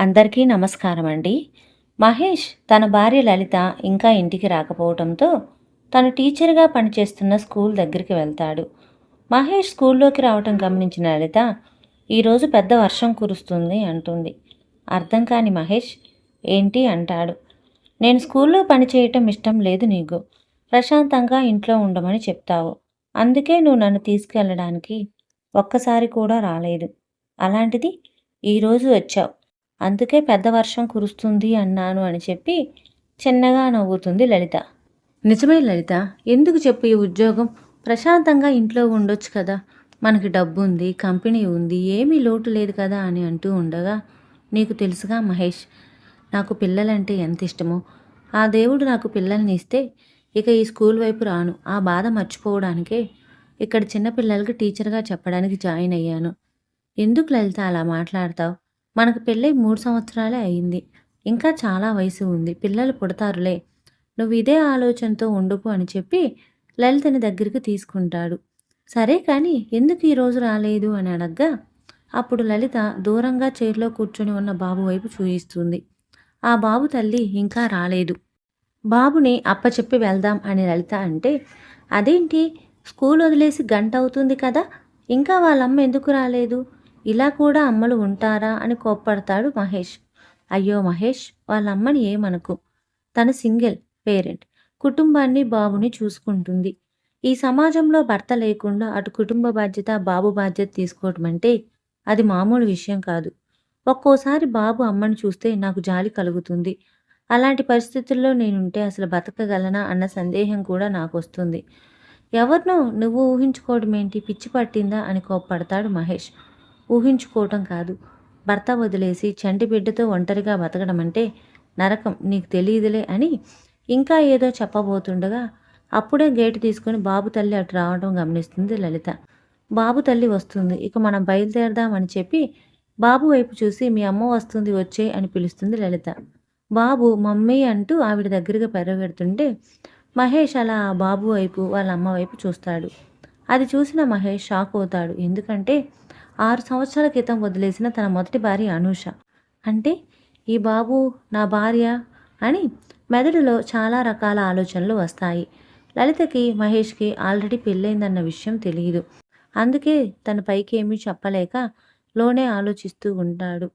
అందరికీ నమస్కారం అండి మహేష్ తన భార్య లలిత ఇంకా ఇంటికి రాకపోవడంతో తను టీచర్గా పనిచేస్తున్న స్కూల్ దగ్గరికి వెళ్తాడు. మహేష్ స్కూల్లోకి రావటం గమనించిన లలిత ఈరోజు పెద్ద వర్షం కురుస్తుంది అంటుంది. అర్థం కాని మహేష్ ఏంటి? అంటాడు. నేను స్కూల్లో పనిచేయటం ఇష్టం లేదు నీకు. ప్రశాంతంగా ఇంట్లో ఉండమని చెప్తావు. అందుకే నువ్వు నన్ను తీసుకెళ్ళడానికి ఒక్కసారి కూడా రాలేదు. అలాంటిది ఈరోజు వచ్చావు. అందుకే పెద్ద వర్షం కురుస్తుంది అన్నాను అని చెప్పి చిన్నగా నవ్వుతుంది లలిత. నిజమే లలిత ఎందుకు చెప్పు ఈ ఉద్యోగం? ప్రశాంతంగా ఇంట్లో ఉండొచ్చు కదా. మనకి డబ్బు ఉంది కంపెనీ ఉంది ఏమీ లోటు లేదు కదా అని అంటూ ఉండగా నీకు తెలుసుగా మహేష్ నాకు పిల్లలంటే ఎంత ఇష్టమో. ఆ దేవుడు నాకు పిల్లల్ని ఇస్తే ఇక ఈ స్కూల్ వైపు రాను. ఆ బాధ మర్చిపోవడానికే ఇక్కడ చిన్నపిల్లలకి టీచర్గా చెప్పడానికి జాయిన్ అయ్యాను. ఎందుకు లలిత అలా మాట్లాడతావు? మనకు పెళ్ళై మూడు సంవత్సరాలే అయింది. ఇంకా చాలా వయసు ఉంది. పిల్లలు పుడతారులే. నువ్వు ఇదే ఆలోచనతో ఉండుకు అని చెప్పి లలితని దగ్గరికి తీసుకుంటాడు. సరే కానీ ఎందుకు ఈరోజు రాలేదు అని అడగ్గా అప్పుడు లలిత దూరంగా చైర్లో కూర్చొని ఉన్న బాబు వైపు చూయిస్తుంది. ఆ బాబు తల్లి ఇంకా రాలేదు. బాబుని అప్పచెప్పి వెళ్దాం అని లలిత అంటే అదేంటి? స్కూల్ వదిలేసి గంట అవుతుంది కదా? ఇంకా వాళ్ళమ్మ ఎందుకు రాలేదు? ఇలా కూడా అమ్మలు ఉంటారా అని కోప్పడతాడు మహేష్. అయ్యో మహేష్ వాళ్ళ అమ్మని ఏమనకు? తన సింగిల్ పేరెంట్ కుటుంబాన్ని బాబుని చూసుకుంటుంది. ఈ సమాజంలో భర్త లేకుండా అటు కుటుంబ బాధ్యత బాబు బాధ్యత తీసుకోవటం అంటే అది మామూలు విషయం కాదు. ఒక్కోసారి బాబు అమ్మని చూస్తే నాకు జాలి కలుగుతుంది. అలాంటి పరిస్థితుల్లో నేనుంటే అసలు బతకగలనా అన్న సందేహం కూడా నాకు వస్తుంది ఎవరినో నువ్వు ఊహించుకోవడం ఏంటి? పిచ్చి పట్టిందా అని కోప్పడతాడు మహేష్. ఊహించుకోవటం కాదు. భర్త వదిలేసి చంటి బిడ్డతో ఒంటరిగా బతకడం అంటే నరకం నీకు తెలియదులే అని ఇంకా ఏదో చెప్పబోతుండగా అప్పుడే గేటు తీసుకుని బాబు తల్లి అటు రావడం గమనిస్తుంది లలిత. బాబు తల్లి వస్తుంది. ఇక మనం బయలుదేరదామని చెప్పి బాబు వైపు చూసి మీ అమ్మ వస్తుంది వచ్చే అని పిలుస్తుంది లలిత. బాబు మమ్మీ అంటూ ఆవిడ దగ్గరగా పెరగెడుతుంటే మహేష్ అలా ఆ బాబు వైపు వాళ్ళ అమ్మ వైపు చూస్తాడు. అది చూసిన మహేష్ షాక్ అవుతాడు. ఎందుకంటే ఆరు సంవత్సరాల క్రితం వదిలేసిన తన మొదటి భార్య అనూష. అంటే ఈ బాబు నా భార్య అని మెదడులో చాలా రకాల ఆలోచనలు వస్తాయి. లలితకి మహేష్కి ఆల్రెడీ పెళ్ళైందన్న విషయం తెలియదు అందుకే తన పైకి ఏమీ చెప్పలేక లోనే ఆలోచిస్తూ ఉంటాడు.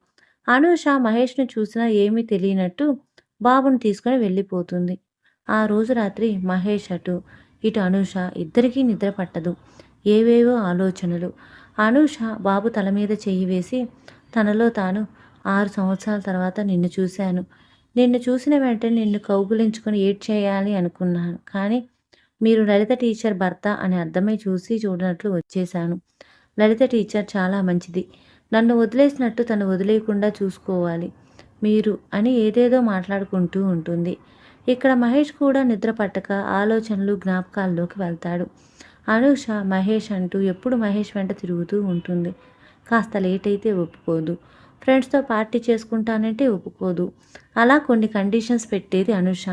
అనూష మహేష్ను చూసినా ఏమీ తెలియనట్టు బాబుని తీసుకొని వెళ్ళిపోతుంది. ఆ రోజు రాత్రి మహేష్ అటు ఇటు అనూష ఇద్దరికీ నిద్ర పట్టదు. ఏవేవో ఆలోచనలు. అనూష బాబు తల మీద చెయ్యి వేసి తనలో తాను ఆరు సంవత్సరాల తర్వాత నిన్ను చూశాను. నిన్ను చూసిన వెంటనే నిన్ను కౌగులించుకొని ఏడ్ చేయాలి అనుకున్నాను. కానీ మీరు లలిత టీచర్ భర్త అని అర్థమై చూసి చూడనట్లు వచ్చేశాను. లలిత టీచర్ చాలా మంచిది. నన్ను వదిలేసినట్టు తను వదిలేయకుండా చూసుకోవాలి. మీరు అని ఏదేదో మాట్లాడుకుంటూ ఉంటుంది. ఇక్కడ మహేష్ కూడా నిద్ర పట్టక ఆలోచనలు జ్ఞాపకాల్లోకి వెళ్తాడు. అనూష మహేష్ అంటూ ఎప్పుడు మహేష్ వెంట తిరుగుతూ ఉంటుంది. కాస్త లేట్ అయితే ఒప్పుకోదు. ఫ్రెండ్స్తో పార్టీ చేసుకుంటానంటే ఒప్పుకోదు. అలా కొన్ని కండిషన్స్ పెట్టేది అనూష.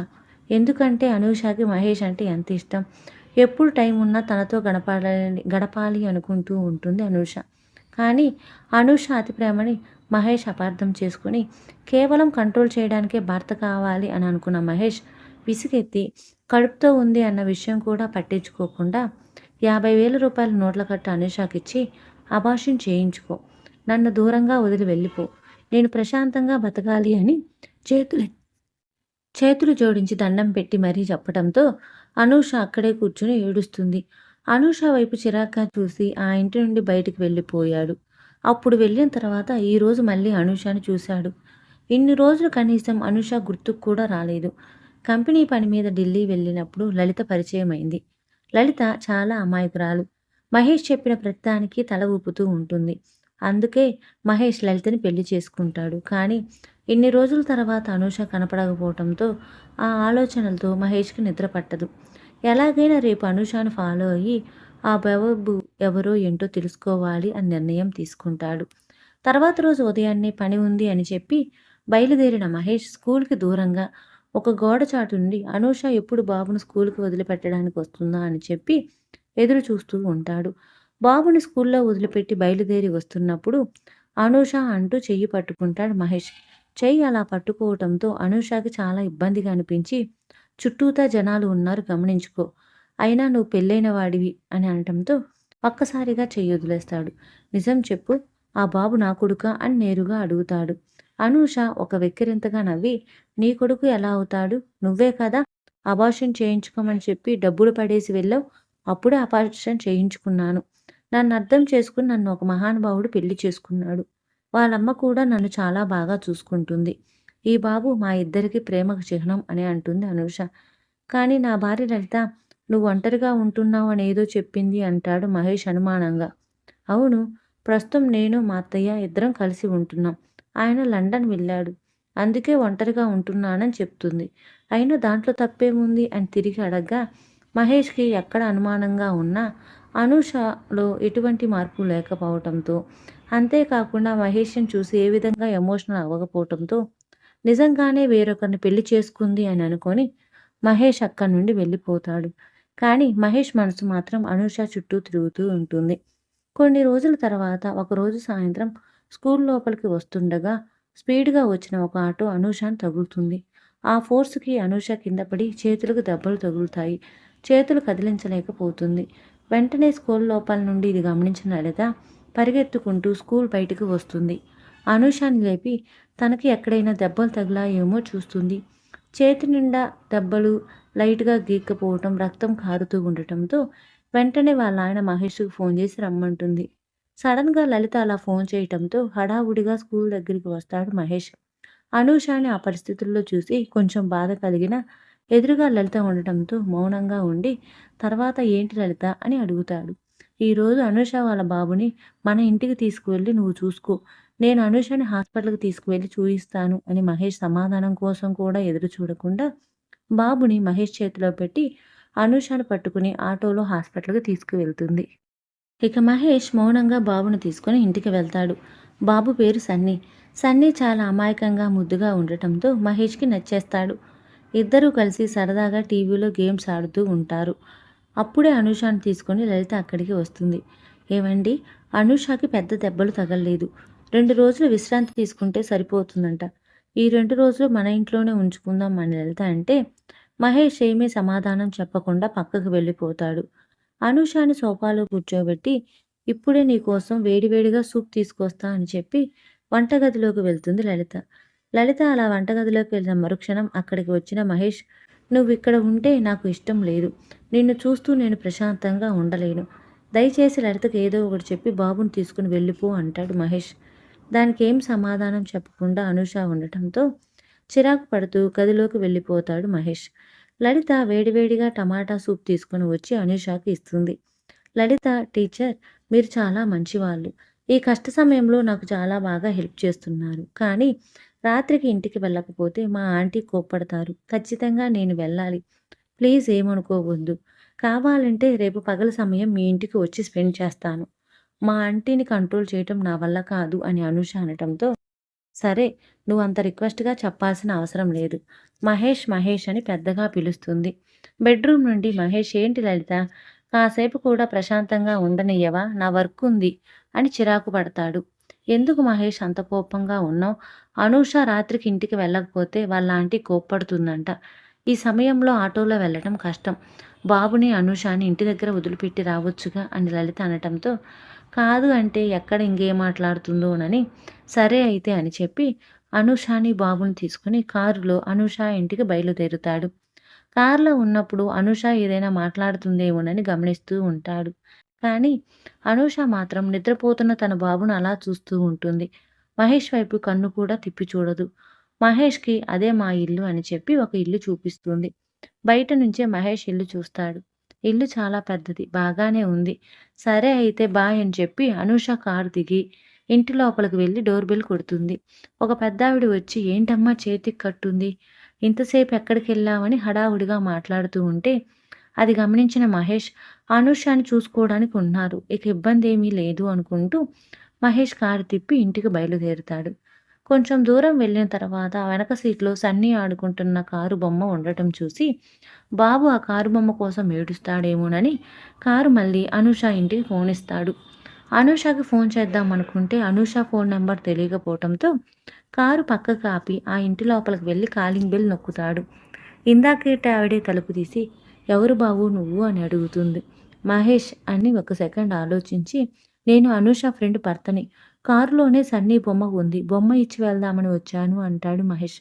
ఎందుకంటే అనూషకి మహేష్ అంటే ఎంత ఇష్టం? ఎప్పుడు టైం ఉన్నా తనతో గడపాలని గడపాలి అనుకుంటూ ఉంటుంది అనూష. కానీ అనూష అతి ప్రేమని మహేష్ అపార్థం చేసుకుని కేవలం కంట్రోల్ చేయడానికే భర్త కావాలి అని అనుకున్న మహేష్ విసిగెత్తి కడుపుతో ఉంది అన్న విషయం కూడా పట్టించుకోకుండా యాభై వేల రూపాయల నోట్ల కట్ట అనుషాకిచ్చి అభాషం చేయించుకో. నన్ను దూరంగా వదిలి వెళ్ళిపో. నేను ప్రశాంతంగా బతకాలి అని చేతులు చేతులు జోడించి దండం పెట్టి మరీ చెప్పడంతో అనూష అక్కడే కూర్చుని ఏడుస్తుంది. అనూష వైపు చిరాగ్గా చూసి ఆ ఇంటి నుండి బయటికి వెళ్ళిపోయాడు. అప్పుడు వెళ్ళిన తర్వాత ఈరోజు మళ్ళీ అనూషని చూశాడు. ఇన్ని రోజులు కనీసం అనూష గుర్తుకు కూడా రాలేదు. కంపెనీ పని మీద ఢిల్లీ వెళ్ళినప్పుడు లలిత పరిచయం అయింది లలిత చాలా అమాయకురాలు. మహేష్ చెప్పిన ప్రతిదానికి తల ఊపుతూ ఉంటుంది. అందుకే మహేష్ లలితని పెళ్ళి చేసుకుంటాడు. కానీ ఇన్ని రోజుల తర్వాత అనూష కనపడకపోవడంతో ఆ ఆలోచనలతో మహేష్కి నిద్ర పట్టదు. ఎలాగైనా రేపు అనూషను ఫాలో అయ్యి ఆ బాబు ఎవరో ఏంటో తెలుసుకోవాలి అని నిర్ణయం తీసుకుంటాడు. తర్వాత రోజు ఉదయాన్నే పని ఉంది అని చెప్పి బయలుదేరిన మహేష్ స్కూల్కి దూరంగా ఒక గోడ చాటుండి నుండి అనూష ఎప్పుడు బాబును స్కూల్కి వదిలిపెట్టడానికి వస్తుందా అని చెప్పి ఎదురు చూస్తూ ఉంటాడు. బాబుని స్కూల్లో వదిలిపెట్టి బయలుదేరి వస్తున్నప్పుడు అనూష అంటూ చెయ్యి పట్టుకుంటాడు మహేష్. చెయ్యి అలా పట్టుకోవటంతో అనూషకి చాలా ఇబ్బందిగా అనిపించి చుట్టూతా జనాలు ఉన్నారు గమనించుకో. అయినా నువ్వు పెళ్ళైన వాడివి అని అనటంతో ఒక్కసారిగా చెయ్యి వదిలేస్తాడు. నిజం చెప్పు ఆ బాబు నా కొడుక అని నేరుగా అడుగుతాడు. అనూష ఒక వెక్కిరింతగా నవ్వి నీ కొడుకు ఎలా అవుతాడు? నువ్వే కదా అబార్షన్ చేయించుకోమని చెప్పి డబ్బులు పడేసి వెళ్ళావు. అప్పుడే అబార్షన్ చేయించుకున్నాను. నన్ను అర్థం చేసుకుని నన్ను ఒక మహానుభావుడు పెళ్ళి చేసుకున్నాడు. వాళ్ళమ్మ కూడా నన్ను చాలా బాగా చూసుకుంటుంది. ఈ బాబు మా ఇద్దరికి ప్రేమకు చిహ్నం అని అంటుంది అనూష. కానీ నా భార్య లలిత నువ్వు ఒంటరిగా ఉంటున్నావు అని ఏదో చెప్పింది అంటాడు మహేష్ అనుమానంగా. అవును ప్రస్తుతం నేను మా అత్తయ్య ఇద్దరం కలిసి ఉంటున్నాం. ఆయన లండన్ వెళ్ళాడు. అందుకే ఒంటరిగా ఉంటున్నానని చెప్తుంది. అయినా దాంట్లో తప్పేముంది అని తిరిగి అడగ్గా మహేష్కి ఎక్కడ అనుమానంగా ఉన్నా అనూషలో ఎటువంటి మార్పు లేకపోవటంతో అంతేకాకుండా మహేష్ని చూసి ఏ విధంగా ఎమోషనల్ అవ్వకపోవటంతో నిజంగానే వేరొకరిని పెళ్ళి చేసుకుంది అని అనుకొని మహేష్ అక్కడి నుండి వెళ్ళిపోతాడు. కానీ మహేష్ మనసు మాత్రం అనూష చుట్టూ తిరుగుతూ ఉంటుంది. కొన్ని రోజుల తర్వాత ఒకరోజు సాయంత్రం స్కూల్ లోపలికి వస్తుండగా స్పీడ్గా వచ్చిన ఒక ఆటో అనూషాను తగులుతుంది. ఆ ఫోర్స్కి అనూష కింద పడి చేతులకు దెబ్బలు తగులుతాయి. చేతులు కదిలించలేకపోతుంది. వెంటనే స్కూల్ లోపల నుండి ఇది గమనించిన లలిత పరిగెత్తుకుంటూ స్కూల్ బయటకు వస్తుంది. అనూషాని లేపి తనకి ఎక్కడైనా దెబ్బలు తగిలాయేమో చూస్తుంది. చేతి నిండా దెబ్బలు లైట్గా గీక్కపోవటం రక్తం కారుతూ ఉండటంతో వెంటనే వాళ్ళ ఆయన మహేష్కి ఫోన్ చేసి రమ్మంటుంది. సడన్గా లలిత అలా ఫోన్ చేయటంతో హడావుడిగా స్కూల్ దగ్గరికి వస్తాడు మహేష్. అనూషాని ఆ పరిస్థితుల్లో చూసి కొంచెం బాధ కలిగిన ఎదురుగా లలిత ఉండటంతో మౌనంగా ఉండి తర్వాత ఏంటి లలిత? అని అడుగుతాడు. ఈరోజు అనూష వాళ్ళ బాబుని మన ఇంటికి తీసుకువెళ్ళి నువ్వు చూసుకో. నేను అనుషని హాస్పిటల్కి తీసుకువెళ్ళి చూయిస్తాను అని మహేష్ సమాధానం కోసం కూడా ఎదురు చూడకుండా బాబుని మహేష్ చేతిలో పెట్టి అనుషను పట్టుకుని ఆటోలో హాస్పిటల్కి తీసుకువెళ్తుంది. ఇక మహేష్ మౌనంగా బాబును తీసుకొని ఇంటికి వెళ్తాడు. బాబు పేరు సన్నీ. సన్నీ చాలా అమాయకంగా ముద్దుగా ఉండటంతో మహేష్కి నచ్చేస్తాడు. ఇద్దరూ కలిసి సరదాగా టీవీలో గేమ్స్ ఆడుతూ ఉంటారు. అప్పుడే అనుషాని తీసుకొని లలిత అక్కడికి వస్తుంది. ఏమండి అనుషాకి పెద్ద దెబ్బలు తగలలేదు. రెండు రోజులు విశ్రాంతి తీసుకుంటే సరిపోతుందంట. ఈ రెండు రోజులు మన ఇంట్లోనే ఉంచుకుందాం అని లలిత అంటే మహేష్ ఏమీ సమాధానం చెప్పకుండా పక్కకు వెళ్ళిపోతాడు. అనుషాని సోఫాలో కూర్చోబెట్టి ఇప్పుడే నీకోసం వేడివేడిగా సూప్ తీసుకొస్తా అని చెప్పి వంటగదిలోకి వెళ్తుంది లలిత. లలిత అలా వంటగదిలోకి వెళ్ళిన మరుక్షణం అక్కడికి వచ్చిన మహేష్ నువ్వు ఇక్కడ ఉంటే నాకు ఇష్టం లేదు. నిన్ను చూస్తూ నేను ప్రశాంతంగా ఉండలేను. దయచేసి లలితకు ఏదో ఒకటి చెప్పి బాబుని తీసుకుని వెళ్ళిపో అంటాడు మహేష్. దానికి ఏం సమాధానం చెప్పకుండా అనుష ఉండటంతో చిరాకు పడుతూ గదిలోకి వెళ్ళిపోతాడు మహేష్. లలిత వేడివేడిగా టమాటా సూప్ తీసుకుని వచ్చి అనుషాకి ఇస్తుంది. లలిత టీచర్ మీరు చాలా మంచివాళ్ళు. ఈ కష్ట సమయంలో నాకు చాలా బాగా హెల్ప్ చేస్తున్నారు. కానీ రాత్రికి ఇంటికి వెళ్ళకపోతే మా ఆంటీ కోప్పడతారు. ఖచ్చితంగా నేను వెళ్ళాలి. ప్లీజ్ ఏమనుకోవద్దు. కావాలంటే రేపు పగల సమయం మీ ఇంటికి వచ్చి స్పెండ్ చేస్తాను. మా ఆంటీని కంట్రోల్ చేయటం నా వల్ల కాదు అని అనుష అనటంతో సరే నువ్వు అంత రిక్వెస్ట్గా చెప్పాల్సిన అవసరం లేదు. మహేష్ మహేష్ అని పెద్దగా పిలుస్తుంది. బెడ్రూమ్ నుండి మహేష్ ఏంటి లలిత? కాసేపు కూడా ప్రశాంతంగా ఉండనియ్యవా? నా వర్క్ ఉంది అని చిరాకు పడతాడు. ఎందుకు మహేష్ అంత కోపంగా ఉన్నావు? అనూష రాత్రికి ఇంటికి వెళ్ళకపోతే వాళ్ళ ఆంటీ కోప్పడుతుందంట. ఈ సమయంలో ఆటోలో వెళ్ళటం కష్టం. బాబుని అనూషాని ఇంటి దగ్గర వదిలిపెట్టి రావచ్చుగా అని లలిత అనటంతో కాదు అంటే ఎక్కడ ఇంకేం మాట్లాడుతుందోనని సరే అయితే అని చెప్పి అనుషాని బాబుని తీసుకుని కారులో అనుష ఇంటికి బయలుదేరుతాడు. కారులో ఉన్నప్పుడు అనుష ఏదైనా మాట్లాడుతుందేమోనని గమనిస్తూ ఉంటాడు. కానీ అనుష మాత్రం నిద్రపోతున్న తన బాబును అలా చూస్తూ ఉంటుంది. మహేష్ వైపు కన్ను కూడా తిప్పి చూడదు. మహేష్కి అదే మా ఇల్లు అని చెప్పి ఒక ఇల్లు చూపిస్తుంది. బయట నుంచే మహేష్ ఇల్లు చూస్తాడు. ఇల్లు చాలా పెద్దది బాగానే ఉంది. సరే అయితే బాయ్ అని చెప్పి అనూష కారు దిగి ఇంటి లోపలికి వెళ్ళి డోర్ బెల్ కొడుతుంది. ఒక పెద్దావిడ వచ్చి ఏంటమ్మా చేతికి కట్టుంది? ఇంతసేపు ఎక్కడికి వెళ్ళామని హడావుడిగా మాట్లాడుతూ ఉంటే అది గమనించిన మహేష్ అనుషాని చూసుకోవడానికి ఉన్నారు. ఇక ఇబ్బంది ఏమీ లేదు అనుకుంటూ మహేష్ కారు తిప్పి ఇంటికి బయలుదేరుతాడు. కొంచెం దూరం వెళ్ళిన తర్వాత వెనక సీట్లో సన్నీ ఆడుకుంటున్న కారు బొమ్మ ఉండటం చూసి బాబు ఆ కారు బొమ్మ కోసం ఏడుస్తాడేమోనని కారు మళ్ళీ అనుష ఇంటికి ఫోన్ ఇస్తాడు. అనూషకి ఫోన్ చేద్దాం అనుకుంటే అనూష ఫోన్ నెంబర్ తెలియకపోవటంతో కారు పక్కకు ఆపి ఆ ఇంటి లోపలికి వెళ్ళి కాలింగ్ బెల్ నొక్కుతాడు. ఇందాకేట ఆవిడే తలుపు తీసి ఎవరు బాబు నువ్వు? అని అడుగుతుంది. మహేష్ అని ఒక సెకండ్ ఆలోచించి నేను అనూష ఫ్రెండ్ భర్తని కారులోనే సన్నీ బొమ్మ ఉంది. బొమ్మ ఇచ్చి వెళ్దామని వచ్చాను అంటాడు మహేష్.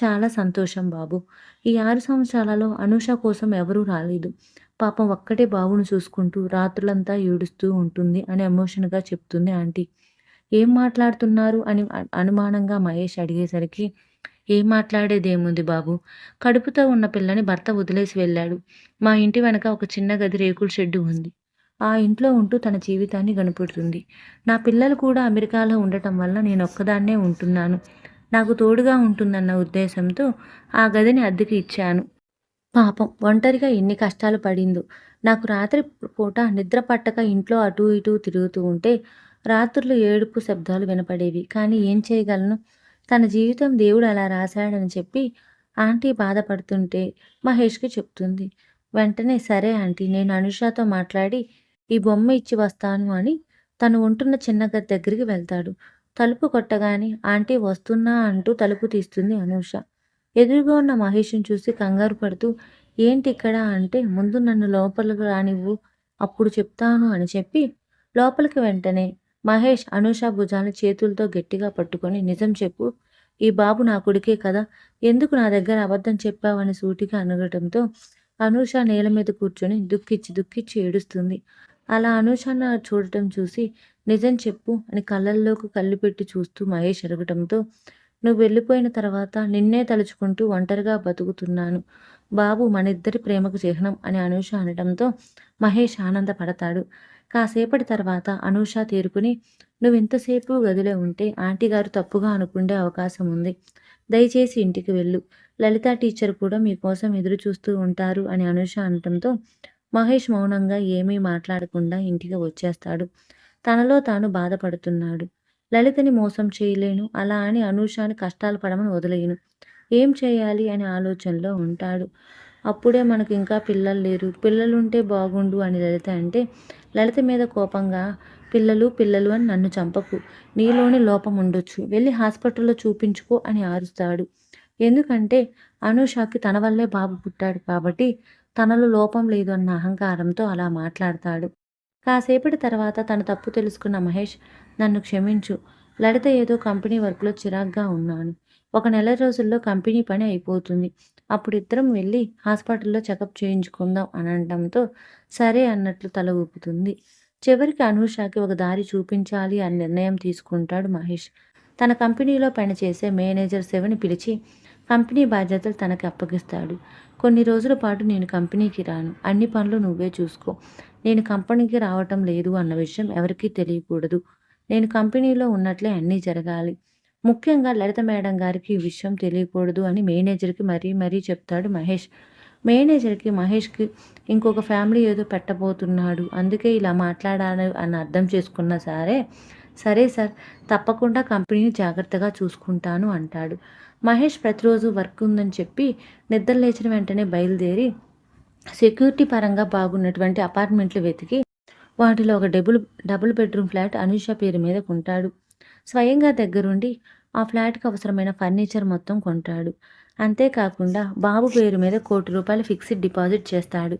చాలా సంతోషం బాబు. ఈ ఆరు సంవత్సరాలలో అనూష కోసం ఎవరూ రాలేదు. పాపం ఒక్కటే బాబును చూసుకుంటూ రాత్రులంతా ఏడుస్తూ ఉంటుంది అని ఎమోషన్గా చెప్తుంది ఆంటీ. ఏం మాట్లాడుతున్నారు? అని అనుమానంగా మహేష్ అడిగేసరికి ఏం మాట్లాడేదేముంది బాబు? కడుపుతో ఉన్న పిల్లని భర్త వదిలేసి వెళ్ళాడు. మా ఇంటి వెనక ఒక చిన్న గది రేకుల షెడ్డు ఉంది. ఆ ఇంట్లో ఉంటూ తన జీవితాన్ని గడుపుతుంది నా పిల్లలు కూడా అమెరికాలో ఉండటం వల్ల నేను ఒక్కదాన్నే ఉంటున్నాను. నాకు తోడుగా ఉంటుందన్న ఉద్దేశంతో ఆ గదిని అద్దెకి ఇచ్చాను. పాపం ఒంటరిగా ఎన్ని కష్టాలు పడిందో. నాకు రాత్రి పూట నిద్ర పట్టక ఇంట్లో అటు ఇటు తిరుగుతూ ఉంటే రాత్రులు ఏడుపు శబ్దాలు వినపడేవి. కానీ ఏం చేయగలను? తన జీవితం దేవుడు అలా రాశాడని చెప్పి ఆంటీ బాధపడుతుంటే మహేష్కి చెప్తుంది. వెంటనే సరే ఆంటీ నేను అనుషాతో మాట్లాడి ఈ బొమ్మ ఇచ్చి వస్తాను అని తను ఉంటున్న చిన్న గది దగ్గరికి వెళ్తాడు. తలుపు కొట్టగానే ఆంటీ వస్తున్నా అంటూ తలుపు తీస్తుంది అనూష. ఎదురుగా ఉన్న మహేష్ని చూసి కంగారు పడుతూ ఏంటి ఇక్కడ అంటే ముందు నన్ను లోపలికి రానివ్వు అప్పుడు చెప్తాను అని చెప్పి లోపలికి వెంటనే మహేష్ అనూష భుజాన్ని చేతులతో గట్టిగా పట్టుకొని నిజం చెప్పు ఈ బాబు నా కొడుకే కదా ఎందుకు నా దగ్గర అబద్ధం చెప్పావని సూటిగా అనగటంతో అనూష నేల మీద కూర్చొని దుఃఖించి దుఃఖించి ఏడుస్తుంది. అలా అనూషను చూడటం చూసి నిజం చెప్పు అని కళ్ళల్లోకి కళ్ళు పెట్టి చూస్తూ మహేష్ అడగటంతో నువ్వు వెళ్ళిపోయిన తర్వాత నిన్నే తలుచుకుంటూ ఒంటరిగా బతుకుతున్నాను. బాబు మనిద్దరి ప్రేమకు చిహ్నం అని అనూష అనడంతో మహేష్ ఆనందపడతాడు. కాసేపటి తర్వాత అనూష తేరుకుని నువ్వు ఇంతసేపు గదిలో ఉంటే ఆంటీ గారు తప్పుగా అనుకుండే అవకాశం ఉంది. దయచేసి ఇంటికి వెళ్ళు. లలిత టీచర్ కూడా మీకోసం ఎదురు చూస్తూ ఉంటారు అని అనూష అనటంతో మహేష్ మౌనంగా ఏమీ మాట్లాడకుండా ఇంటికి వచ్చేస్తాడు. తనలో తాను బాధపడుతున్నాడు. లలితని మోసం చేయలేను. అలా అని అనూషాని కష్టాలు పడమని వదిలేయను. ఏం చేయాలి అనే ఆలోచనలో ఉంటాడు. అప్పుడే మనకు ఇంకా పిల్లలు లేరు. పిల్లలుంటే బాగుండు అని లలిత అంటే లలిత మీద కోపంగా పిల్లలు పిల్లలు అని నన్ను చంపకు. నీలోని లోపం ఉండొచ్చు. వెళ్ళి హాస్పిటల్లో చూపించుకో అని ఆరుస్తాడు. ఎందుకంటే అనూషాకి తన వల్లే బాబు పుట్టాడు కాబట్టి తనలో లోపం లేదు అన్న అహంకారంతో అలా మాట్లాడతాడు. కాసేపటి తర్వాత తన తప్పు తెలుసుకున్న మహేష్ నన్ను క్షమించు. లలిత ఏదో కంపెనీ వర్క్లో చిరాగ్గా ఉన్నాను. ఒక నెల రోజుల్లో కంపెనీ పని అయిపోతుంది. అప్పుడు ఇద్దరం వెళ్ళి హాస్పిటల్లో చెకప్ చేయించుకుందాం అనడంతో సరే అన్నట్లు తల ఊపుతుంది. చివరికి అనూషాకి ఒక దారి చూపించాలి అని నిర్ణయం తీసుకుంటాడు మహేష్. తన కంపెనీలో పనిచేసే మేనేజర్ శివని పిలిచి కంపెనీ బాధ్యతలు తనకి అప్పగిస్తాడు. కొన్ని రోజుల పాటు నేను కంపెనీకి రాను. అన్ని పనులు నువ్వే చూసుకో. నేను కంపెనీకి రావటం లేదు అన్న విషయం ఎవరికీ తెలియకూడదు. నేను కంపెనీలో ఉన్నట్లే అన్నీ జరగాలి. ముఖ్యంగా లలిత మేడం గారికి ఈ విషయం తెలియకూడదు అని మేనేజర్కి మరీ మరీ చెప్తాడు మహేష్. మేనేజర్కి మహేష్కి ఇంకొక ఫ్యామిలీ ఏదో పెట్టబోతున్నాడు. అందుకే ఇలా మాట్లాడాలి అని అర్థం చేసుకున్నా సరే సరే సార్ తప్పకుండా కంపెనీని జాగ్రత్తగా చూసుకుంటాను అంటాడు. మహేష్ ప్రతిరోజు వర్క్ ఉందని చెప్పి నిద్ర లేచిన వెంటనే బయలుదేరి సెక్యూరిటీ పరంగా బాగున్నటువంటి అపార్ట్మెంట్లు వెతికి వాటిలో ఒక double double bedroom flat Anusha పేరు మీద కొంటాడు. స్వయంగా దగ్గరుండి ఆ ఫ్లాట్కి అవసరమైన ఫర్నిచర్ మొత్తం కొంటాడు. అంతేకాకుండా బాబు పేరు మీద కోటి రూపాయలు ఫిక్స్డ్ డిపాజిట్ చేస్తాడు.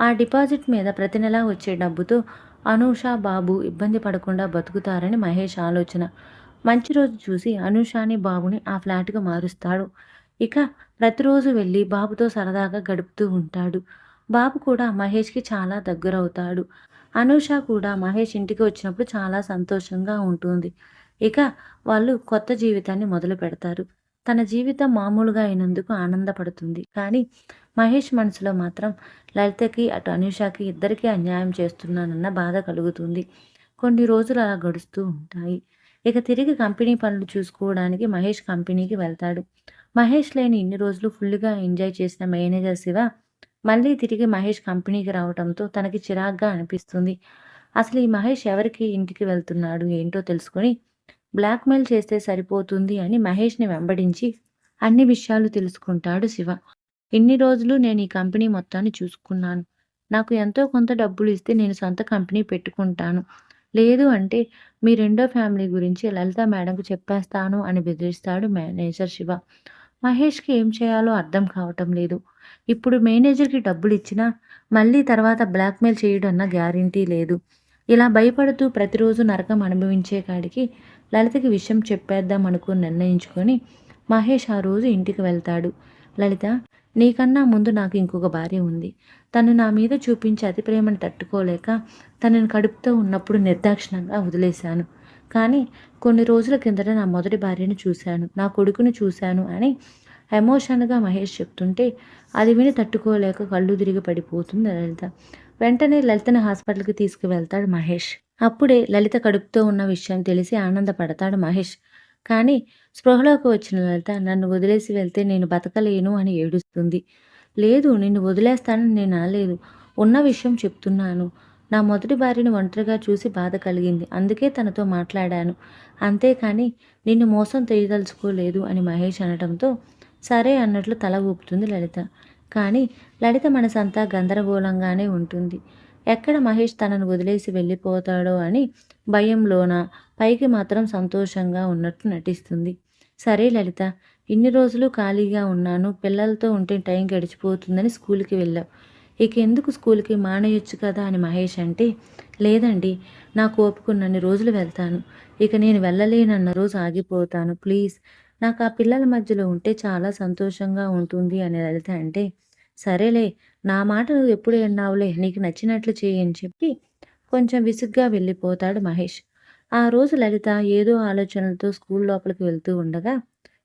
ఆ డిపాజిట్ మీద ప్రతి నెలా వచ్చే డబ్బుతో అనూష బాబు ఇబ్బంది పడకుండా బతుకుతారని మహేష్ ఆలోచన. మంచి రోజు చూసి అనుషాని బాబుని ఆ ఫ్లాట్గా మారుస్తాడు. ఇక ప్రతిరోజు వెళ్ళి బాబుతో సరదాగా గడుపుతూ ఉంటాడు. బాబు కూడా మహేష్కి చాలా దగ్గరవుతాడు. అనూష కూడా మహేష్ ఇంటికి వచ్చినప్పుడు చాలా సంతోషంగా ఉంటుంది. ఇక వాళ్ళు కొత్త జీవితాన్ని మొదలు పెడతారు. తన జీవితం మామూలుగా అయినందుకు ఆనందపడుతుంది. కానీ మహేష్ మనసులో మాత్రం లలితకి అటు అనూషకి ఇద్దరికీ అన్యాయం చేస్తున్నానన్న బాధ కలుగుతుంది. కొన్ని రోజులు అలా గడుస్తూ ఉంటాయి. ఇక తిరిగి కంపెనీ పనులు చూసుకోవడానికి మహేష్ కంపెనీకి వెళ్తాడు. మహేష్ లేని ఇన్ని రోజులు ఫుల్గా ఎంజాయ్ చేసిన మేనేజర్ శివ మళ్ళీ తిరిగి మహేష్ కంపెనీకి రావడంతో తనకి చిరాగ్గా అనిపిస్తుంది. అసలు ఈ మహేష్ ఎవరికి ఇంటికి వెళ్తున్నాడు ఏంటో తెలుసుకొని బ్లాక్మెయిల్ చేస్తే సరిపోతుంది అని మహేష్ని వెంబడించి అన్ని విషయాలు తెలుసుకుంటాడు శివ. ఇన్ని రోజులు నేను ఈ కంపెనీ మొత్తాన్ని చూసుకున్నాను. నాకు ఎంతో కొంత డబ్బులు ఇస్తే నేను సొంత కంపెనీ పెట్టుకుంటాను. లేదు అంటే మీ రెండో ఫ్యామిలీ గురించి లలిత మేడంకు చెప్పేస్తాను అని బెదిరిస్తాడు మేనేజర్ శివ. మహేష్‌కి ఏం చేయాలో అర్థం కావటం లేదు. ఇప్పుడు మేనేజర్‌కి డబ్బులు ఇచ్చినా మళ్ళీ తర్వాత బ్లాక్‌మెయిల్ చేయడన్న గ్యారంటీ లేదు. ఇలా భయపడుతూ ప్రతిరోజు నరకం అనుభవించే కాడికి లలితకి విషయం చెప్పేద్దాం అనుకుని నిర్ణయించుకొని మహేష్ ఆ రోజు ఇంటికి వెళ్తాడు. లలిత నీకన్నా ముందు నాకు ఇంకొక భార్య ఉంది. తను నా మీద చూపించే అతి ప్రేమను తట్టుకోలేక తనని కడుపుతో ఉన్నప్పుడు నిర్దాక్షిణంగా వదిలేశాను. కానీ కొన్ని రోజుల కిందట నా మొదటి భార్యను చూశాను. నా కొడుకుని చూశాను అని ఎమోషన్‌గా మహేష్ చెప్తుంటే అది విని తట్టుకోలేక కళ్ళు తిరిగి పడిపోతుంది లలిత. వెంటనే లలితను హాస్పిటల్‌కి తీసుకువెళ్తాడు మహేష్. అప్పుడే లలిత కడుపుతో ఉన్న విషయం తెలిసి ఆనందపడతాడు మహేష్. కానీ స్పృహలోకి వచ్చిన లలిత నన్ను వదిలేసి వెళ్తే నేను బతకలేను అని ఏడుస్తుంది. లేదు నిన్ను వదిలేస్తానని నేను అనలేదు. ఉన్న విషయం చెప్తున్నాను. నా మొదటి భార్యను ఒంటరిగా చూసి బాధ కలిగింది. అందుకే తనతో మాట్లాడాను. అంతేకాని నిన్ను మోసం చేయదలుచుకోలేదు అని మహేష్ అనడంతో సరే అన్నట్లు తల ఊపుతుంది లలిత. కానీ లలిత మనసంతా గందరగోళంగానే ఉంటుంది. ఎక్కడ మహేష్ తనను వదిలేసి వెళ్ళిపోతాడో అని భయంలోన పైకి మాత్రం సంతోషంగా ఉన్నట్టు నటిస్తుంది. సరే లలిత ఇన్ని రోజులు ఖాళీగా ఉన్నాను. పిల్లలతో ఉంటే టైం గడిచిపోతుందని స్కూల్కి వెళ్ళావు. ఇక ఎందుకు స్కూల్కి మానేయొచ్చు కదా అని మహేష్ అంటే లేదండి నాకు కోపుకున్నన్ని రోజులు వెళ్తాను. ఇక నేను వెళ్ళలేనన్న రోజు ఆగిపోతాను. ప్లీజ్ నాకు ఆ పిల్లల మధ్యలో ఉంటే చాలా సంతోషంగా ఉంటుంది అని లలిత అంటే సరేలే నా మాట నువ్వు ఎప్పుడు విన్నావులే నీకు నచ్చినట్లు చేయని చెప్పి కొంచెం విసుగ్గా వెళ్ళిపోతాడు మహేష్. ఆ రోజు లలిత ఏదో ఆలోచనలతో స్కూల్ లోపలికి వెళ్తూ ఉండగా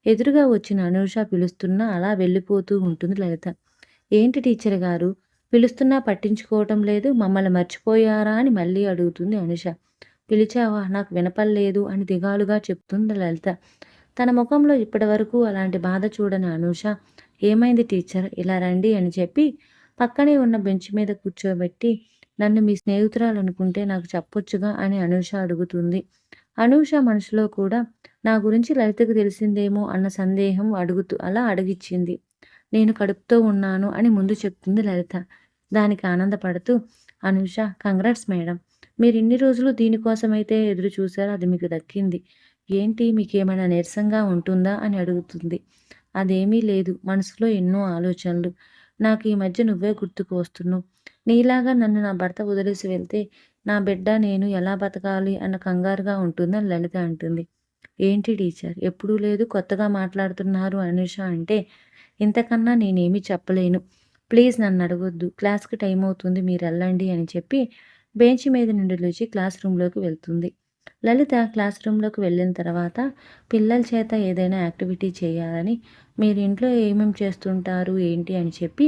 ఎదురుగా వచ్చిన అనూష పిలుస్తున్నా అలా వెళ్ళిపోతూ ఉంటుంది లలిత. ఏంటి టీచర్ గారు పిలుస్తున్నా పట్టించుకోవటం లేదు మమ్మల్ని మర్చిపోయారా అని మళ్ళీ అడుగుతుంది అనుష. పిలిచావా నాకు వినపల్లేదు అని దిగాలుగా చెప్తుంది లలిత. తన ముఖంలో ఇప్పటివరకు అలాంటి బాధ చూడని అనూష ఏమైంది టీచర్ ఇలా రండి అని చెప్పి పక్కనే ఉన్న బెంచ్ మీద కూర్చోబెట్టి నన్ను మీ స్నేహితురాలనుకుంటే నాకు చెప్పొచ్చుగా అని అనూష అడుగుతుంది. అనూష మనసులో కూడా నా గురించి లలితకు తెలిసిందేమో అన్న సందేహం అడుగుతూ అలా అడిగిచ్చింది. నేను కడుపుతో ఉన్నాను అని ముందు చెప్తుంది లలిత. దానికి ఆనందపడుతూ అనూష కంగ్రాట్స్ మేడం. మీరు ఇన్ని రోజులు దీనికోసమైతే ఎదురు చూశారో అది మీకు దక్కింది. ఏంటి మీకేమైనా నీరసంగా ఉంటుందా అని అడుగుతుంది. అదేమీ లేదు. మనసులో ఎన్నో ఆలోచనలు. నాకు ఈ మధ్య నువ్వే గుర్తుకు వస్తున్నావు. నీలాగా నన్ను నా భర్త వదిలేసి వెళ్తే నా బిడ్డ నేను ఎలా బతకాలి అన్న కంగారుగా ఉంటుందని లలిత అంటుంది. ఏంటి టీచర్ ఎప్పుడూ లేదు కొత్తగా మాట్లాడుతున్నారు అనుష అంటే ఇంతకన్నా నేనేమీ చెప్పలేను. ప్లీజ్ నన్ను అడగొద్దు. క్లాస్‌కి టైం అవుతుంది మీరు వెళ్ళండి అని చెప్పి బెంచ్ మీద నుండి లేచి క్లాస్ రూమ్‌లోకి వెళ్తుంది. లలిత క్లాస్ రూమ్‌లోకి వెళ్ళిన తర్వాత పిల్లల చేత ఏదైనా యాక్టివిటీ చేయాలని మీరు ఇంట్లో ఏమేమి చేస్తుంటారు ఏంటి అని చెప్పి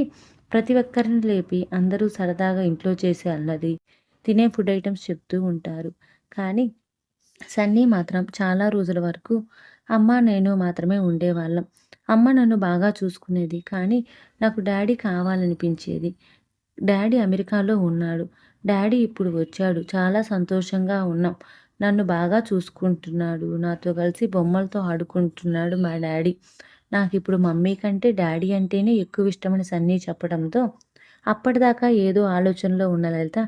ప్రతి ఒక్కరిని లేపి అందరూ సరదాగా ఇంట్లో చేసే అల్లరి, తినే ఫుడ్ ఐటమ్స్ చెప్తూ ఉంటారు. కానీ సన్నీ మాత్రం చాలా రోజుల వరకు అమ్మ, నేను మాత్రమే ఉండేవాళ్ళం. అమ్మ నన్ను బాగా చూసుకునేది. కానీ నాకు డాడీ కావాలనిపించేది. డాడీ అమెరికాలో ఉన్నాడు. డాడీ ఇప్పుడు వచ్చాడు. చాలా సంతోషంగా ఉన్నాం. నన్ను బాగా చూసుకుంటున్నాడు. నాతో కలిసి బొమ్మలతో ఆడుకుంటున్నాడు మా డాడీ. నాకు ఇప్పుడు మమ్మీ కంటే డాడీ అంటేనే ఎక్కువ ఇష్టమని సన్నీ చెప్పడంతో అప్పటిదాకా ఏదో ఆలోచనలో ఉన్న లలిత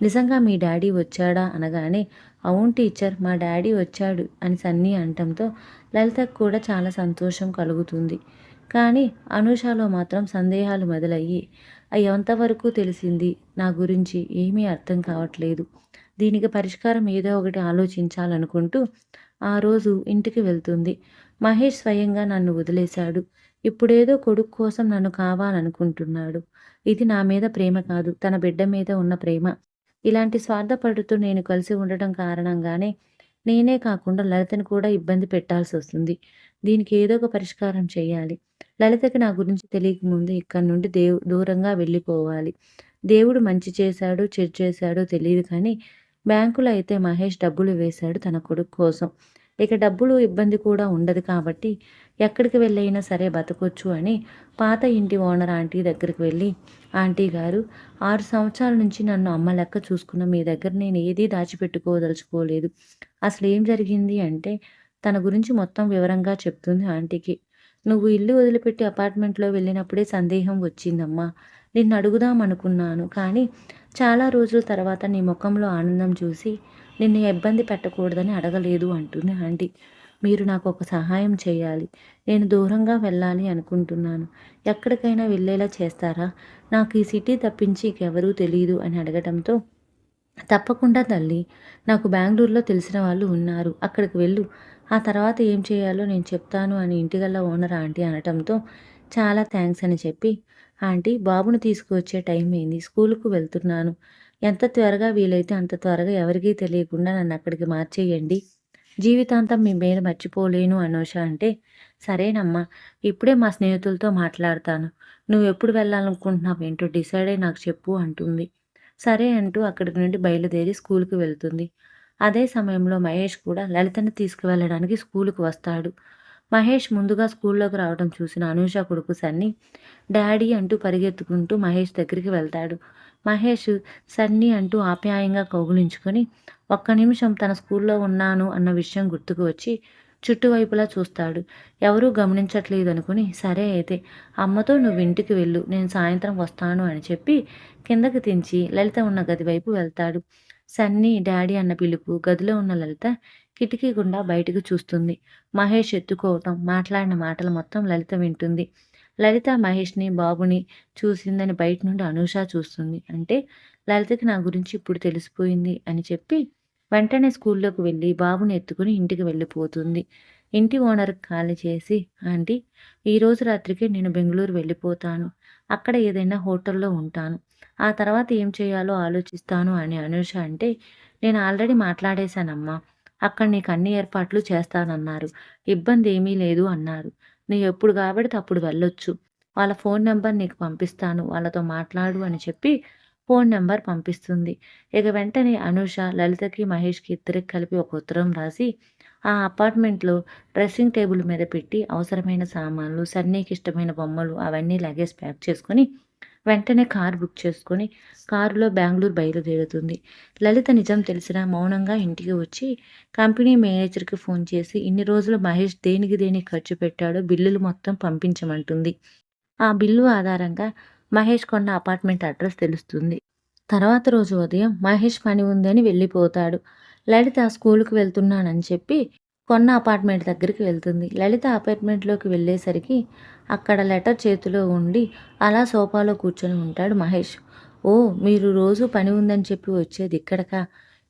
నిజంగా మీ డాడీ వచ్చాడా అనగానే అవును టీచర్ మా డాడీ వచ్చాడు అని సన్నీ అనటంతో లలితకు కూడా చాలా సంతోషం కలుగుతుంది. కానీ అనూషలో మాత్రం సందేహాలు మొదలయ్యి ఎంతవరకు తెలిసింది నా గురించి ఏమీ అర్థం కావట్లేదు. దీనికి పరిష్కారం ఏదో ఒకటి ఆలోచించాలనుకుంటూ ఆ రోజు ఇంటికి వెళ్తుంది. మహేష్ స్వయంగా నన్ను వదిలేశాడు. ఇప్పుడేదో కొడుకు కోసం నన్ను కావాలనుకుంటున్నాడు. ఇది నా మీద ప్రేమ కాదు. తన బిడ్డ మీద ఉన్న ప్రేమ. ఇలాంటి స్వార్థపడుతూ నేను కలిసి ఉండటం కారణంగానే నేనే కాకుండా లలితను కూడా ఇబ్బంది పెట్టాల్సి వస్తుంది దీనికి ఏదో ఒక పరిష్కారం చేయాలి. లలితకి నా గురించి తెలియకముందు ఇక్కడి నుండి దేవ్ దూరంగా వెళ్ళిపోవాలి. దేవుడు మంచి చేశాడు చెడు చేశాడో తెలియదు కానీ బ్యాంకులో అయితే మహేష్ డబ్బులు వేశాడు తన కొడుకు కోసం. ఇక డబ్బులు ఇబ్బంది కూడా ఉండదు కాబట్టి ఎక్కడికి వెళ్ళైనా సరే బతకొచ్చు అని పాత ఇంటి ఓనర్ ఆంటీ దగ్గరికి వెళ్ళి ఆంటీ గారు ఆరు సంవత్సరాల నుంచి నన్ను అమ్మ లెక్క చూసుకున్న మీ దగ్గర నేను ఏదీ దాచిపెట్టుకోదలుచుకోలేదు. అసలు ఏం జరిగింది అంటే తన గురించి మొత్తం వివరంగా చెప్తుంది ఆంటీకి. నువ్వు ఇల్లు వదిలిపెట్టి అపార్ట్మెంట్‌లో వెళ్ళినప్పుడే సందేహం వచ్చిందమ్మా. నిన్ను అడుగుదాం అనుకున్నాను. కానీ చాలా రోజుల తర్వాత నీ ముఖంలో ఆనందం చూసి నిన్ను ఇబ్బంది పెట్టకూడదని అడగలేదు అంటుంది ఆంటీ. మీరు నాకు ఒక సహాయం చేయాలి. నేను దూరంగా వెళ్ళాలి అనుకుంటున్నాను. ఎక్కడికైనా వెళ్ళేలా చేస్తారా? నాకు ఈ సిటీ తప్పించి ఇంకెవరూ తెలియదు అని అడగడంతో తప్పకుండా తల్లి. నాకు బెంగళూరులో తెలిసిన వాళ్ళు ఉన్నారు. అక్కడికి వెళ్ళు. ఆ తర్వాత ఏం చేయాలో నేను చెప్తాను అని ఇంటిగల్లా ఓనర్ ఆంటీ అనటంతో చాలా థ్యాంక్స్ అని చెప్పి ఆంటీ బాబును తీసుకువచ్చే టైం అయింది. స్కూల్కు వెళ్తున్నాను. ఎంత త్వరగా వీలైతే అంత త్వరగా ఎవరికీ తెలియకుండా నన్ను అక్కడికి మార్చేయండి. జీవితాంతం మీ మీద మర్చిపోలేను అనోష అంటే సరేనమ్మా ఇప్పుడే మా స్నేహితులతో మాట్లాడతాను. నువ్వు ఎప్పుడు వెళ్ళాలనుకుంటున్నావు ఏంటో డిసైడ్ అయ్యి నాకు చెప్పు అంటుంది. సరే అంటూ అక్కడి నుండి బయలుదేరి స్కూల్కి వెళ్తుంది. అదే సమయంలో మహేష్ కూడా లలితను తీసుకువెళ్ళడానికి స్కూలుకు వస్తాడు. మహేష్ ముందుగా స్కూల్లోకి రావడం చూసిన అనూష కొడుకు సన్నీ డాడీ అంటూ పరిగెత్తుకుంటూ మహేష్ దగ్గరికి వెళ్తాడు. మహేష్ సన్నీ అంటూ ఆప్యాయంగా కౌగులించుకొని ఒక్క నిమిషం తన స్కూల్లో ఉన్నాను అన్న విషయం గుర్తుకు వచ్చి చుట్టువైపులా చూస్తాడు. ఎవరూ గమనించట్లేదు అనుకుని సరే అయితే అమ్మతో నువ్వు ఇంటికి వెళ్ళు నేను సాయంత్రం వస్తాను అని చెప్పి కిందకి తెంచి లలిత ఉన్న గది వైపు వెళ్తాడు. సన్నీ డాడీ అన్న పిలుపు గదిలో ఉన్న లలిత కిటికీ గుండా బయటకు చూస్తుంది. మహేష్ ఎత్తుకోవటం మాట్లాడిన మాటలు మొత్తం లలిత వింటుంది. లలిత మహేష్ని బాబుని చూసిందని బయట నుండి అనూష చూస్తుంది. అంటే లలితకి నా గురించి ఇప్పుడు తెలిసిపోయింది అని చెప్పి వెంటనే స్కూల్లోకి వెళ్ళి బాబుని ఎత్తుకుని ఇంటికి వెళ్ళిపోతుంది. ఇంటి ఓనర్ ఖాళీ చేసి ఆంటీ ఈరోజు రాత్రికి నేను బెంగళూరు వెళ్ళిపోతాను. అక్కడ ఏదైనా హోటల్లో ఉంటాను. ఆ తర్వాత ఏం చేయాలో ఆలోచిస్తాను అని అనుష అంటే నేను ఆల్రెడీ మాట్లాడేశానమ్మా. అక్కడ నీకు అన్ని ఏర్పాట్లు చేస్తానన్నారు. ఇబ్బంది ఏమీ లేదు అన్నారు. నీ ఎప్పుడు కాబట్టి అప్పుడు వెళ్ళొచ్చు. వాళ్ళ ఫోన్ నెంబర్ నీకు పంపిస్తాను. వాళ్ళతో మాట్లాడు అని చెప్పి ఫోన్ నెంబర్ పంపిస్తుంది. ఇక వెంటనే అనూష లలితకి మహేష్కి ఇద్దరికి కలిపి ఒక ఉత్తరం రాసి ఆ అపార్ట్మెంట్లో డ్రెస్సింగ్ టేబుల్ మీద పెట్టి అవసరమైన సామాన్లు సన్నీకి ఇష్టమైన బొమ్మలు అవన్నీ లగేజ్ ప్యాక్ చేసుకొని వెంటనే కార్ బుక్ చేసుకొని కారులో బెంగళూరు బయలుదేరుతుంది. లలిత నిజం తెలిసిన మౌనంగా ఇంటికి వచ్చి కంపెనీ మేనేజర్కి ఫోన్ చేసి ఇన్ని రోజులు మహేష్ దేనికి దేనికి ఖర్చు పెట్టాడో బిల్లులు మొత్తం పంపించమంటుంది. ఆ బిల్లు ఆధారంగా మహేష్ కొన్న అపార్ట్మెంట్ అడ్రస్ తెలుస్తుంది. తర్వాత రోజు ఉదయం మహేష్ పని ఉందని వెళ్ళిపోతాడు. లలిత స్కూల్కి వెళ్తున్నానని చెప్పి కొన్న అపార్ట్మెంట్ దగ్గరికి వెళ్తుంది. లలిత అపార్ట్మెంట్లోకి వెళ్ళేసరికి అక్కడ లెటర్ చేతిలో ఉండి అలా సోఫాలో కూర్చొని ఉంటాడు మహేష్. ఓ మీరు రోజు పని ఉందని చెప్పి వచ్చేది ఇక్కడకా?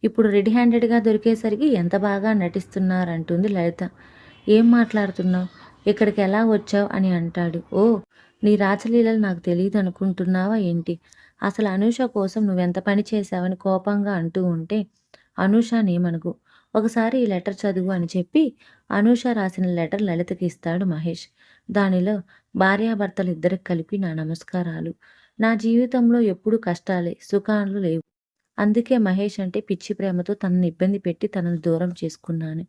ఇప్పుడు రెడీ హ్యాండెడ్గా దొరికేసరికి ఎంత బాగా నటిస్తున్నారంటుంది లలిత. ఏం మాట్లాడుతున్నావు? ఇక్కడికి ఎలా వచ్చావు? అని అంటాడు. ఓ నీ రాచలీలలు నాకు తెలియదు అనుకుంటున్నావా ఏంటి? అసలు అనూష కోసం నువ్వెంత పని చేశావని కోపంగా అంటూ ఉంటే అనూష నీమనుకు ఒకసారి ఈ లెటర్ చదువు అని చెప్పి అనూష రాసిన లెటర్ లలితకి ఇస్తాడు మహేష్. దానిలో భార్యాభర్తలు ఇద్దరికి కలిపి నా నమస్కారాలు. నా జీవితంలో ఎప్పుడు కష్టాలే సుఖాలు లేవు. అందుకే మహేష్ అంటే పిచ్చి ప్రేమతో తనను ఇబ్బంది పెట్టి తనను దూరం చేసుకున్నాను.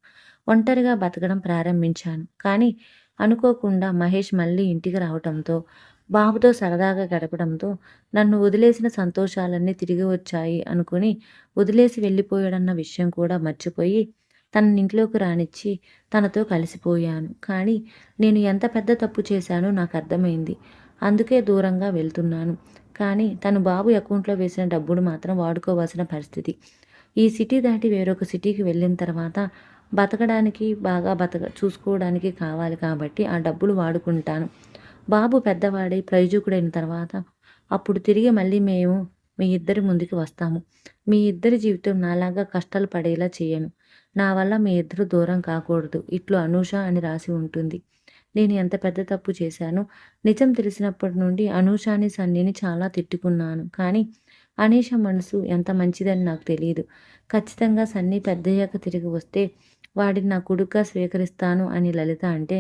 ఒంటరిగా బతకడం ప్రారంభించాను. కానీ అనుకోకుండా మహేష్ మళ్ళీ ఇంటికి రావడంతో బాబుతో సరదాగా గడపడంతో నన్ను వదిలేసిన సంతోషాలన్నీ తిరిగి వచ్చాయి అనుకుని వదిలేసి వెళ్ళిపోయాడన్న విషయం కూడా మర్చిపోయి తనని ఇంట్లోకి రానిచ్చి తనతో కలిసిపోయాను. కానీ నేను ఎంత పెద్ద తప్పు చేశానో నాకు అర్థమైంది. అందుకే దూరంగా వెళ్తున్నాను. కానీ తను బాబు అకౌంట్లో వేసిన డబ్బును మాత్రం వాడుకోవాల్సిన పరిస్థితి. ఈ సిటీ దాటి వేరొక సిటీకి వెళ్ళిన తర్వాత బతకడానికి బాగా బతక చూసుకోవడానికి కావాలి కాబట్టి ఆ డబ్బులు వాడుకుంటాను. బాబు పెద్దవాడై ప్రయోజకుడైన తర్వాత అప్పుడు తిరిగి మళ్ళీ మేము మీ ఇద్దరి ముందుకు వస్తాము. మీ ఇద్దరి జీవితం నాలాగా కష్టాలు పడేలా చేయను. నా వల్ల మీ ఇద్దరు దూరం కాకూడదు. ఇట్లు అనూష అని రాసి ఉంటుంది. నేను ఎంత పెద్ద తప్పు చేశాను నిజం తెలిసినప్పటి నుండి అనూషాని సన్నిని చాలా తిట్టుకున్నాను. కానీ అనీష మనసు ఎంత మంచిదని నాకు తెలియదు ఖచ్చితంగా సన్నీ పెద్దయ్యాక తిరిగి వస్తే వాడిని నా కొడుక్గా స్వీకరిస్తాను అని లలిత అంటే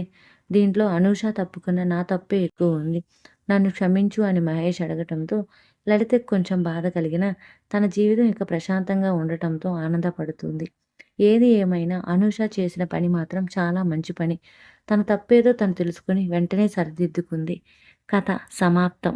దీంట్లో అనూష తప్పుకున్న నా తప్పే ఎక్కువ ఉంది. నన్ను క్షమించు అని మహేష్ అడగటంతో లలితకు కొంచెం బాధ కలిగిన తన జీవితం ఇక ప్రశాంతంగా ఉండటంతో ఆనందపడుతుంది. ఏది ఏమైనా అనూష చేసిన పని మాత్రం చాలా మంచి పని. తన తప్పేదో తను తెలుసుకుని వెంటనే సరిదిద్దుకుంది. కథ సమాప్తం.